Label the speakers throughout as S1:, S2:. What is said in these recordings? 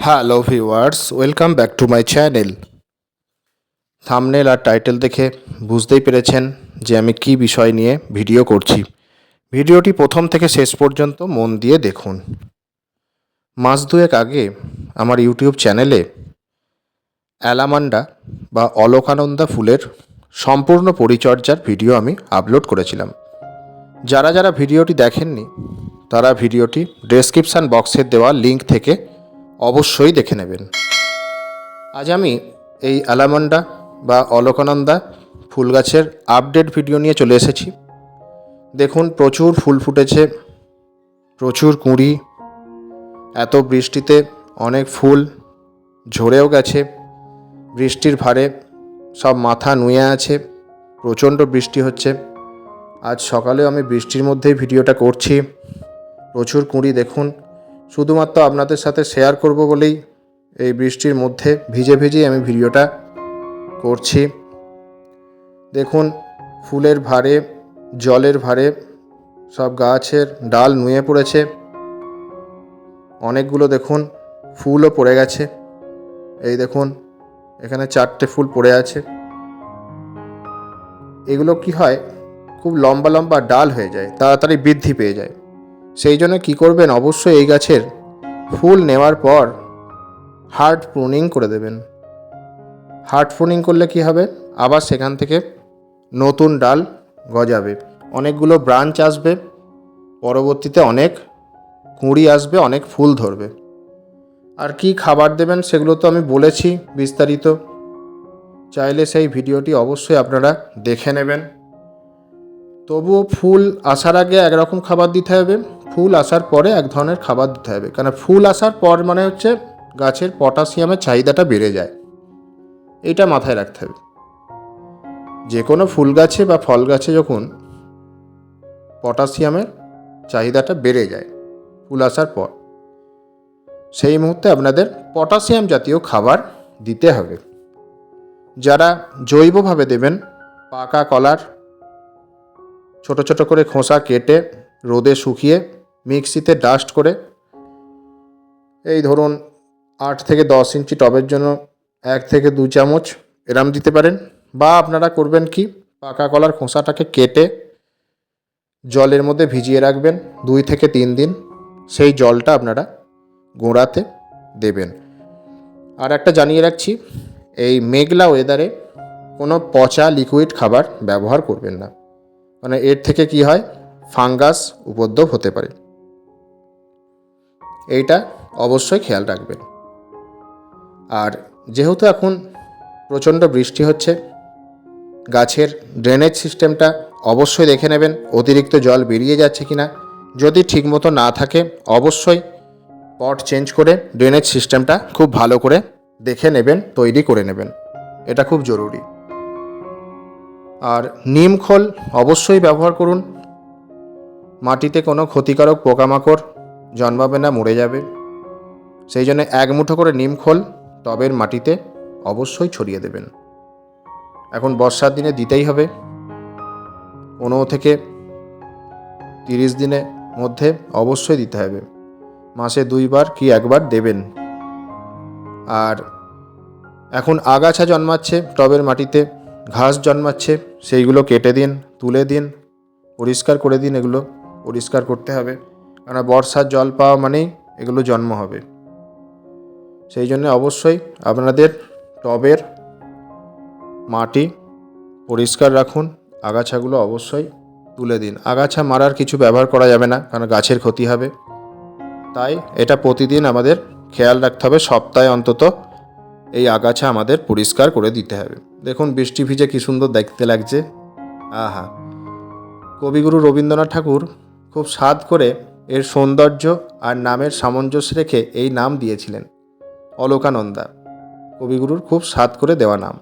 S1: Hello viewers welcome back to my channel thumbnail R title দেখে বুঝতেই পেরেছেন যে আমি কি বিষয় নিয়ে ভিডিও করছি। ভিডিওটি প্রথম থেকে শেষ পর্যন্ত মন দিয়ে দেখুন। মাস দুয়েক আগে আমার ইউটিউব চ্যানেলে অ্যালামান্ডা বা অলোকানন্দা ফুলের সম্পূর্ণ পরিচর্যার ভিডিও আমি আপলোড করেছিলাম। যারা যারা ভিডিওটি দেখেননি, তারা ভিডিওটি ডেসক্রিপশান বক্সের দেওয়া লিঙ্ক থেকে অবশ্যই দেখে নেবেন। আজ আমি এই অ্যালামন্ডা বা অলকানন্দা ফুল গাছের আপডেট ভিডিও নিয়ে চলে এসেছি। দেখুন, প্রচুর ফুল ফুটেছে, প্রচুর কুঁড়ি, এত বৃষ্টিতে অনেক ফুল ঝরেও গেছে, বৃষ্টির ভারে সব মাথা নুয়ে আছে, প্রচণ্ড বৃষ্টি হচ্ছে। আজ সকালেও আমি বৃষ্টির মধ্যেই ভিডিওটা করছি। প্রচুর কুঁড়ি, দেখুন শুধুমাত্র আপনাদের সাথে শেয়ার করব বলেই এই বৃষ্টির মধ্যে ভিজে ভিজেই আমি ভিডিওটা করছি। দেখুন, ফুলের ভারে জলের ভারে সব গাছের ডাল নুয়ে পড়েছে। অনেকগুলো দেখুন ফুলও পড়ে গেছে। এই দেখুন, এখানে চারটে ফুল পড়ে আছে। এগুলো কি হয়, খুব লম্বা লম্বা ডাল হয়ে যায়, তাড়াতাড়ি বৃদ্ধি পেয়ে যায়। সেই জন্য কী করবেন? অবশ্যই এই গাছের ফুল নেওয়ার পর হার্ড প্রুনিং করে দেবেন। হার্ড প্রুনিং করলে কি হবে? আবার সেখান থেকে নতুন ডাল গজাবে। অনেকগুলো ব্রাঞ্চ আসবে। পরবর্তীতে অনেক কুঁড়ি আসবে, অনেক ফুল ধরবে। আর কি খাবার দেবেন সেগুলো তো আমি বলেছি বিস্তারিত। চাইলে সেই ভিডিওটি অবশ্যই আপনারা দেখে নেবেন। তবুও ফুল আসার আগে একরকম খাবার দিতে হবে। ফুল আসার পরে এক ধরনের খাবার দিতে হবে। কারণ ফুল আসার পর মানে হচ্ছে গাছের পটাশিয়ামের চাহিদাটা বেড়ে যায়। এটা মাথায় রাখতে হবে। যে কোনো ফুল গাছে বা ফল গাছে যখন পটাশিয়ামের চাহিদাটা বেড়ে যায়, ফুল আসার পর, সেই মুহূর্তে আপনাদের পটাশিয়াম জাতীয় খাবার দিতে হবে। যারা জৈবভাবে দেবেন, পাকা কলার, ছোট ছোট করে খোসা কেটে রোদে শুকিয়ে মিক্সিতে ডাস্ট করে এই ধরুন আট থেকে দশ ইঞ্চি টবের জন্য এক থেকে দু চামচ এরাম দিতে পারেন বা আপনারা করবেন কি, পাকা কলার খোসাটাকে কেটে জলের মধ্যে ভিজিয়ে রাখবেন দুই থেকে তিন দিন। সেই জলটা আপনারা গোড়াতে দেবেন। আর একটা জানিয়ে রাখছি, এই মেঘলা ওয়েদারে কোনো পচা লিকুইড খাবার ব্যবহার করবেন না। মানে এর থেকে কি হয় ফাঙ্গাস উপদ্রব হতে পারে। এইটা অবশ্যই খেয়াল রাখবেন। আর যেহেতু এখন প্রচণ্ড বৃষ্টি হচ্ছে, গাছের ড্রেনেজ সিস্টেমটা অবশ্যই দেখে নেবেন, অতিরিক্ত জল বেরিয়ে যাচ্ছে কি না যদি ঠিকমতো না থাকে, অবশ্যই পট চেঞ্জ করে ড্রেনেজ সিস্টেমটা খুব ভালো করে দেখে নেবেন, তৈরি করে নেবেন। এটা খুব জরুরি। আর নিম খোল অবশ্যই ব্যবহার করুন। মাটিতে কোনো ক্ষতিকারক পোকামাকড় জন্মাবে না, মরে যাবে। সেই জন্য এক মুঠো করে নিম খোল, টবের মাটিতে অবশ্যই ছড়িয়ে দেবেন। এখন বর্ষার দিনে দিতেই হবে। পনেরো থেকে তিরিশ দিনের মধ্যে অবশ্যই দিতে হবে। মাসে দুইবার কি একবার দেবেন। আর এখন আগাছা জন্মাচ্ছে, টবের মাটিতে ঘাস জন্মাচ্ছে, সেইগুলো কেটে দিন, তুলে দিন, পরিষ্কার করে দিন, এগুলো পরিষ্কার করতে হবে। কেন বর্ষার জল পাওয়া মানেই এগুলো জন্ম হবে। সেই জন্য অবশ্যই আপনাদের টবের মাটি পরিষ্কার রাখুন, আগাছাগুলো অবশ্যই তুলে দিন। আগাছা মারার কিছু ব্যবহার করা যাবে না, কারণ গাছের ক্ষতি হবে। তাই এটা প্রতিদিন আমাদের খেয়াল রাখতে হবে, সপ্তাহে অন্তত এই আগাছা আমাদের পরিষ্কার করে দিতে হবে। দেখুন, বৃষ্টি ভিজে কী সুন্দর দেখতে লাগছে। আহা! কবিগুরু রবীন্দ্রনাথ ঠাকুর খুব স্বাদ করে এর সৌন্দর্য আর নামের সামঞ্জস্য রেখে এই নাম দিয়েছিলেন অলোকানন্দা, কবিগুরুর খুব স্বাদ করে দেওয়া নাম।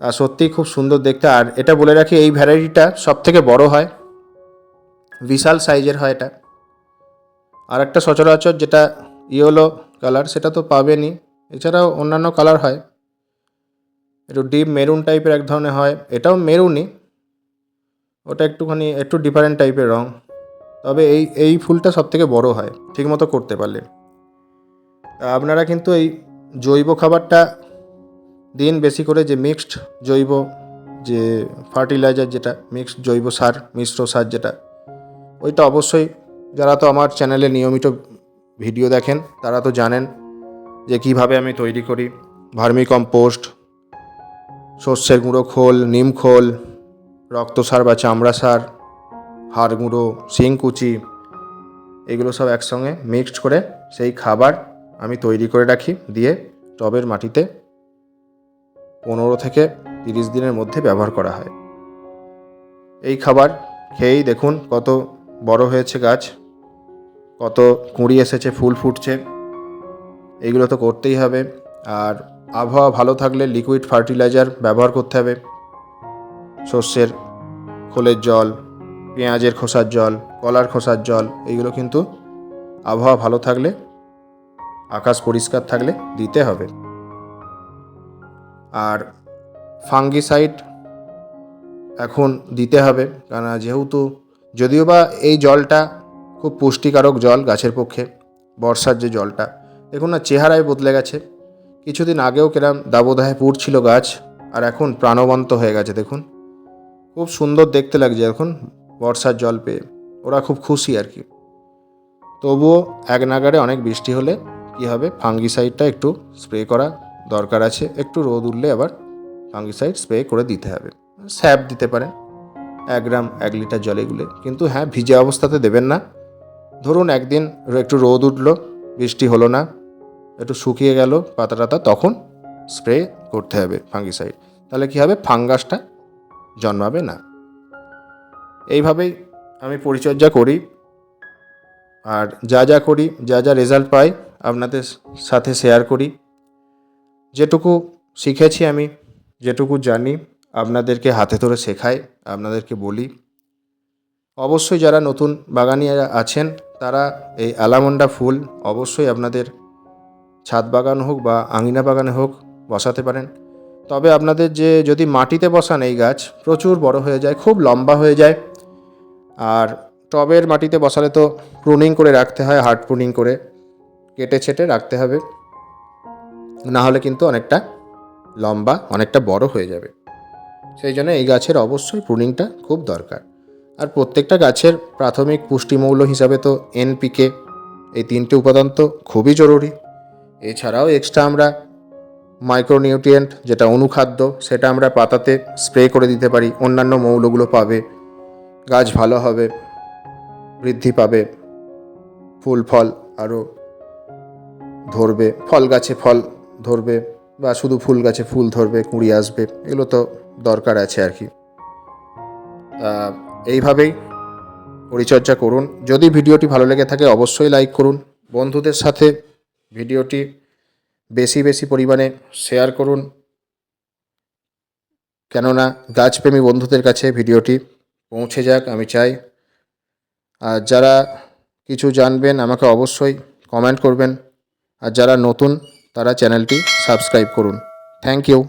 S1: আর সত্যিই খুব সুন্দর দেখতে, আর এটা বলে রাখি এই ভ্যারাইটিটা সব থেকে বড় হয়, বিশাল সাইজের হয় এটা। আর একটা সচরাচর যেটা ইয়েলো কালার সেটা তো পাবেনই, এছাড়াও অন্যান্য কালার হয়। একটু ডিপ মেরুন টাইপের এক ধরনের হয়, এটাও মেরুনই, ওটা একটুখানি একটু ডিফারেন্ট টাইপের রং। তবে এই এই ফুলটা সব থেকে বড়ো হয়, ঠিকমতো করতে পারলে। আপনারা কিন্তু এই জৈব খাবারটা দিন বেশি করে যে মিক্সড জৈব, যে ফার্টিলাইজার যেটা মিক্সড জৈব সার, মিশ্র সার যেটা, ওইটা অবশ্যই যারা তো আমার চ্যানেলে নিয়মিত ভিডিও দেখেন, তারা তো জানেন যে কীভাবে আমি তৈরি করি। ভার্মি কম্পোস্ট সর্ষের গুঁড়ো খোল, নিম খোল রক্ত সার বা চামড়া সার হাড় গুঁড়ো শিংকুচি, এগুলো সব একসঙ্গে মিক্সড করে সেই খাবার আমি তৈরি করে রাখি দিয়ে টবের মাটিতে পনেরো থেকে তিরিশ দিনের মধ্যে ব্যবহার করা হয়। এই খাবার খেয়েই দেখুন কত বড় হয়েছে গাছ, কত কুঁড়ি এসেছে, ফুল ফুটছে। এগুলো তো করতেই হবে। আর আবহাওয়া ভালো থাকলে লিকুইড ফার্টিলাইজার ব্যবহার করতে হবে। শস্যের খোলের জল পেঁয়াজের খোসার জল, কলার খোসার জল এইগুলো কিন্তু আবহাওয়া ভালো থাকলে, আকাশ পরিষ্কার থাকলে দিতে হবে। আর ফাঙ্গিসাইড এখন দিতে হবে কারণ যেহেতু যদিও বা এই জলটা খুব পুষ্টিকারক জল গাছের পক্ষে, বর্ষার যে জলটা, দেখুন না, চেহারায় বদলে গেছে। কিছুদিন আগেও কেরাম দাবদাহে পুড়ছিল গাছ, আর এখন প্রাণবন্ত হয়ে গেছে, দেখুন। খুব সুন্দর দেখতে লাগছে এখন বর্ষার জল পেয়ে। ওরা খুব খুশি আর কি। তবুও এক নাগারে অনেক বৃষ্টি হলে কী হবে? ফাঙ্গিসাইডটা একটু স্প্রে করা দরকার আছে। একটু রোদ উঠলে আবার ফাঙ্গিসাইড স্প্রে করে দিতে হবে। স্যাপ দিতে পারেন। এক গ্রাম, এক লিটার জলে গুলে। কিন্তু হ্যাঁ ভিজে অবস্থাতে দেবেন না। ধরুন একদিন একটু রোদ উঠল, বৃষ্টি হলো না, একটু শুকিয়ে গেল পাতা টাতা তখন স্প্রে করতে হবে ফাঙ্গিসাইড। তাহলে কী হবে? ফাঙ্গাসটা জন্মাবে না। এইভাবেই আমি পরিচর্যা করি। আর যা যা করি, যা যা রেজাল্ট পাই, আপনাদের সাথে শেয়ার করি। যেটুকু শিখেছি আমি, যেটুকু জানি, আপনাদেরকে হাতে ধরে শেখাই, আপনাদেরকে বলি। অবশ্যই যারা নতুন বাগানিয়ারা আছেন, তারা এই অ্যালামন্ডা ফুল অবশ্যই আপনাদের ছাদ বাগান হোক বা আঙিনা বাগানে হোক বসাতে পারেন। তবে আপনাদের যে, যদি মাটিতে বসান এই গাছ, প্রচুর বড় হয়ে যায়, খুব লম্বা হয়ে যায়। আর টবের মাটিতে বসালে তো প্রুনিং করে রাখতে হয় হার্ড প্রুনিং করে। কেটে ছেটে রাখতে হবে। না হলে কিন্তু অনেকটা লম্বা, অনেকটা বড় হয়ে যাবে। সেই জন্য এই গাছের অবশ্যই প্রুনিংটা খুব দরকার। আর প্রত্যেকটা গাছের প্রাথমিক পুষ্টিমৌল হিসাবে তো এনপিকে এই তিনটে উপাদান তো খুবই জরুরি। এছাড়াও এক্সট্রা আমরা মাইক্রোনিউট্রিয়েন্ট যেটা অনুখাদ্য, সেটা আমরা পাতাতে স্প্রে করে দিতে পারি। অন্যান্য মৌলগুলো পাবে। গাছ ভালো হবে, বৃদ্ধি পাবে, ফুল, ফল আরও ধরবে, ফল গাছে ফল ধরবে বা শুধু ফুল গাছে ফুল ধরবে, কুঁড়ি আসবে, এগুলো তো দরকার আছে আর কি। এইভাবেই পরিচর্যা করুন। যদি ভিডিওটি ভালো লেগে থাকে অবশ্যই লাইক করুন। বন্ধুদের সাথে ভিডিওটি বেশি বেশি পরিমাণে শেয়ার করুন। কেননা গাছপ্রেমী বন্ধুদের কাছে ভিডিওটি পৌঁছে যাক, আমি চাই। আর যারা কিছু জানবেন, আমাকে অবশ্যই কমেন্ট করবেন। আর যারা নতুন, তারা চ্যানেলটি সাবস্ক্রাইব করুন। Thank you